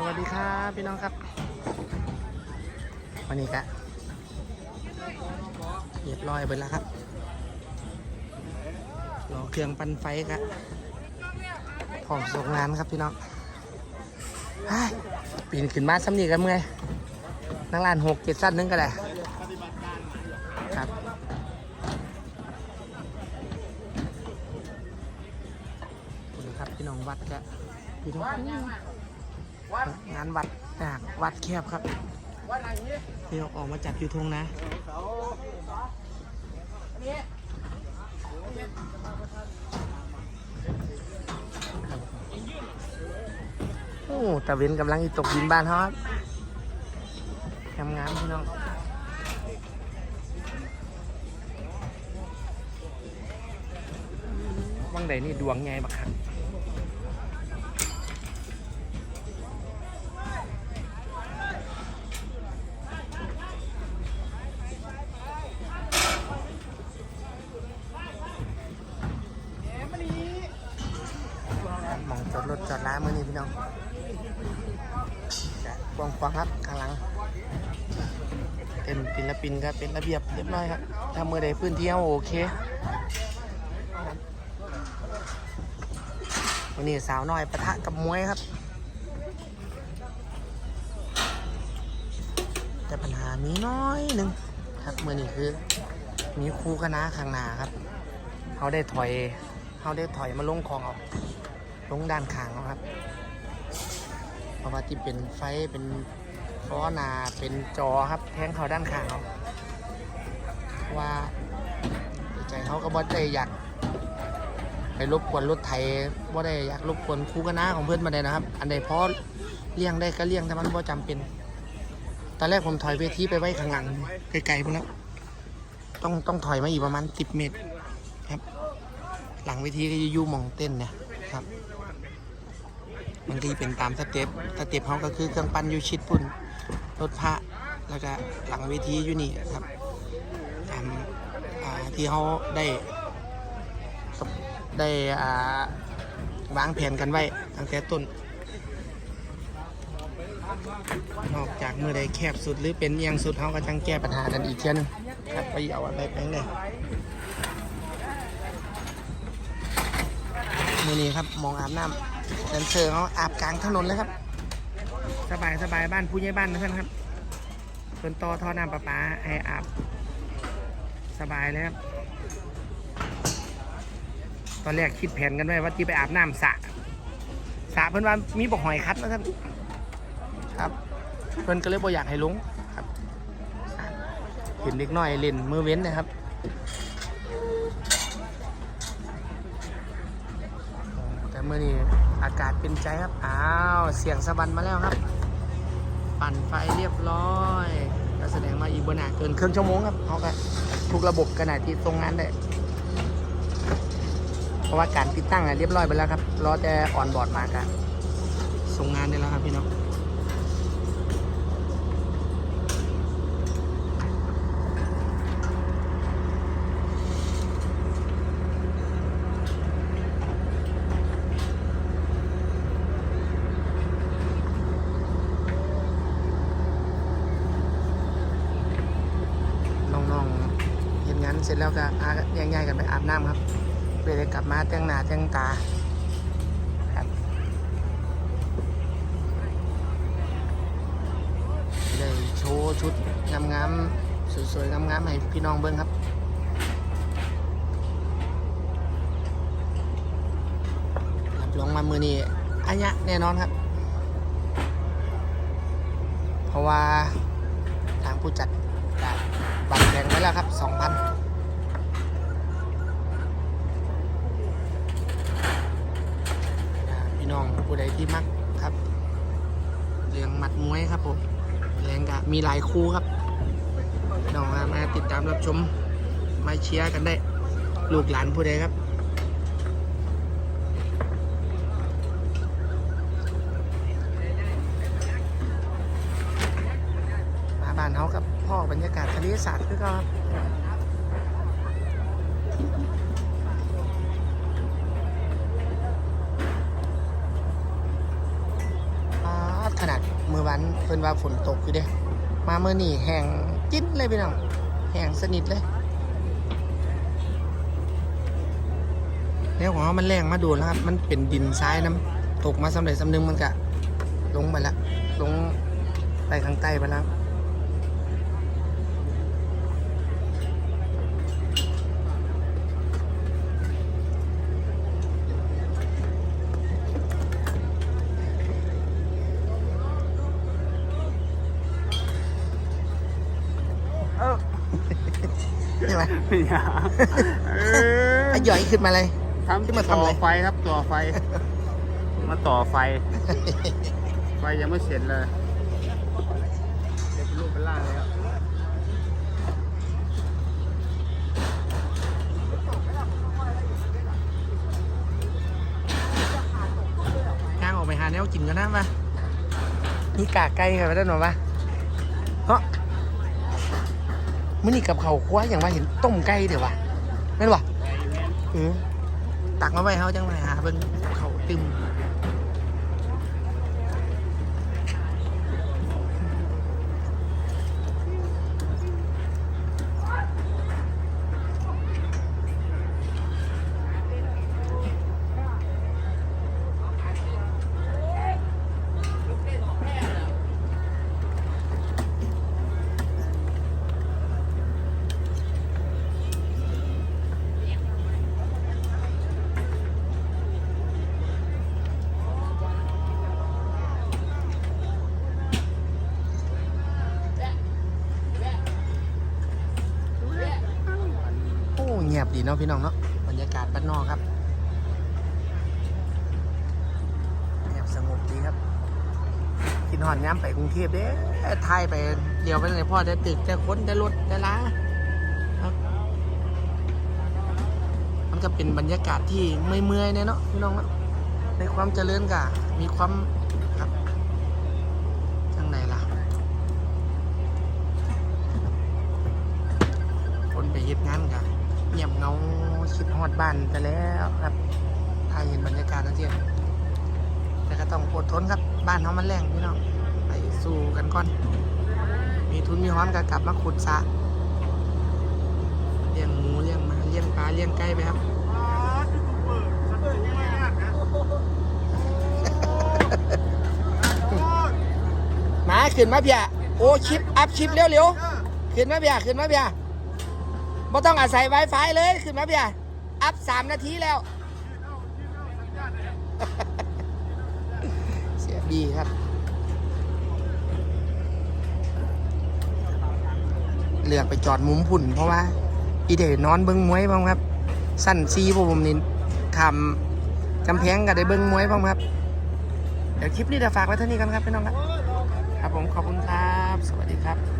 สวัสดีครับพี่น้องครับ วันนี้ก็เรียบร้อยไปแล้วครับรอเครื่องปั่นไฟครับพร้อมส่งงานครับพี่น้องปีนขึ้นมาซ้ำนี่กันเมื่อยนั่งลานหกเจ็ดสั้นนึงก็ได้ครับดูครับพี่น้องวัดก็พี่น้อง งานวัดจากวัดแคบครับเดี๋ยวออกมาจัดอยู่ทงนะโอ้ตะเวนกำลังอีตกดินบ้านเขาครับงามงามๆพี่น้องวังใดนี่ดวงไงบักครับ จอดร้านมือนี่พี่น้องจะกว้างๆครับข้างหลังเต็มศิลปินครับเป็นระเบียบเรียบร้อยครับถ้ามือใดพื้นที่เอาโอเควันนี้สาวน้อยปะทะกับมวยครับ แต่ปัญหามีน้อยหนึ่งครับเมื่อนี้คือ มีครูคณะข้างหน้าครับเขาได้ถอยเขาได้ถอยมาลงของเอา ลงด้านข้างเอาครับเพราะว่าที่เป็นไฟเป็นฟ้อนาเป็นจอครับ แทงเขาด้านข้างเอาว่าใจเขาก็บ่ได้อยากไปรบกวนรถไถว่าได้อยากรบกวนคู่คณะของเพื่อนมาได้นะครับ อันใดพอเลี่ยงได้ก็เลี่ยงแต่มันบ่จำเป็น ตอนแรกผมถอยเวทีไปไว้ข้างหลังไกลๆพวกแล้วต้องต้องถอยมาอีกประมาณ 10 เมตรครับ หลังเวทีก็จะยู่มองเต้นเนี่ยครับ บางทีเป็นตามสเต็ปสเต็ปเขาก็คือเครื่องปั้นยูชิดปุ่นรถพระแล้วก็หลังเวทีอยู่นี่ครับตามที่เขาได้ได้อ่าวางแผนกันไว้ตั้งแต่ต้น นอกจากมือใดแคบสุดหรือเป็นเอียงสุดเขาก็จังแก้ปัญหากันอีกเช่นครับไปเอาอะไรไปเลยมือนี้ครับมองอาบน้ำ แดนเซอร์เขาอาบกลางถนนเลยครับ สบายสบายบ้านผู้ใหญ่บ้านนะท่านครับเป็นต่อท่อน้ำประปาให้อาบสบายเลยครับ ตอนแรกคิดแผนกันไว้ว่าที่ไปอาบน้ำสระสระเพิ่นว่ามีบอกหอยคัดนะท่านครับ เพิ่นก็เลยบ่อยากให้ลงครับสระเห็นเด็กน้อยเล่นมือเว้นนะครับ แต่เมื่อนี้อากาศเป็นใจครับ อ้าว เสียงสะบันมาแล้วครับ ปั่นไฟเรียบร้อยก็แสดงมาอีกบนหนาเกินครึ่งชั่วโมงครับเขาก็ทุกระบบขนาดที่ตรงงานได้เพราะว่าการติดตั้งอะเรียบร้อยไปแล้วครับรอแต่ออนบอร์ดมากันส่งงานได้แล้วครับพี่น้องๆเห็นงานเสร็ จแล้วก็พาแยกย้ายกันไปอาบน้ำครับเพื่อจะกลับมาแต่งหน้าแต่งตาครับได้โชว์ชุดงามๆสวยๆงามๆให้พี่น้องเบิ้งครับรับรองมามือนี้อันยะแน่นอนครับ เพราะว่าทางผู้จัดบัตรแข่งไว้แล้วครับ 2,000 พี่น้องผู้ใด ที่มักครับเรื่องหมัดมวยครับผมแรงกะมีหลายคู่ครับพี่น้องมาติดตามรับชมมาเชียร์กันได้ ลูกหลานผู้ใดครับมาบ้านเขากับพ่อบรรยากาศทะเลสาบคือเขาครับ ขนาดเมื่อวันเพิ่นว่าฝนตกอยู่เด้ มาเมื่อนี่แห้งจิ้นเลยพี่น้องแห้งสนิทเลย แล้วของมันแรงมาดนแล้วครับ มันเป็นดินทรายน้ำตกมาสำเร็จสำนึงมันกะลงไปแล้วลงไปข้างใต้ไปแล้ว เออ ใช่ไหม อย่าเอออะหย่อยขึ้นมาเลยทำที่มาทำต่ออะไร ไฟครับต่อไฟ มาต่อไฟ ไฟยังไม่เสร็จเลยเดี๋ยวเป็นรูปเป็นร่างแล้วย่างออกไปหาแนวกินกันนะมานี่กากไก่ครับไปด้านหนอปะเนาะ มื่อนี่กับเขาคว้าอย่างว่าเห็นต้มไก่เดี๋ยววะแม่นวะไม่นเออตักมาไว้เขาจังไรหาเบิ่งเขาตึมโอ้เงี ยบดีเนาะพี่น้องเนาะบรรยากาศบ้านนอกครับเงียบสงบดีครับกินหอนย้ำไปกรุงเทพเด้ไทยไปเดี๋ยวไปไหนพ่อได้ตึกได้นได้รถได้ล้ามันก็เป็นบรรยากาศที่เมื่อยเนี่ยเนาะพี่น้องเนาะในความเจริญกะมีความครับจังไหนล่ะ คนไปเฮ็ดงานกันเงียบเหงา คิดฮอดบ้านไปแล้วครับถ้าเห็นบรรยากาศแล้วเจีแต่ก็ต้องอดทนครับ บ้านเขามันแรงพี่น้องไปสู้กันก่อน มีทุนมีฮ้อนก็กลับมาขุดสะเลี้ยงหมูเลี้ยงหมาเลี้ยงปลาเลี้ยงไก่ไปครับหมาขึ้นมาเพียโอ้ชิปอัพชิปเร็วๆขึ้นมาเพียขึ้นมาเพียไม่ต้องอาศัย Wi-Fi เลยขึ้นมาเพีย อัพสามนาทีแล้ว เสียบีครับ เลือกไปจอดมุมผุ่นเพราะว่า อีเดนอนเบิ้งมวยบ้างครับ สั้นซีผมนี่ทำกำแพงก็ได้เบิ้งมวยบ้างครับ เดี๋ยวคลิปนี้เดี๋ยวฝากไว้เท่านี้กันครับพี่น้องครับ ครับผมขอบคุณครับ สวัสดีครับ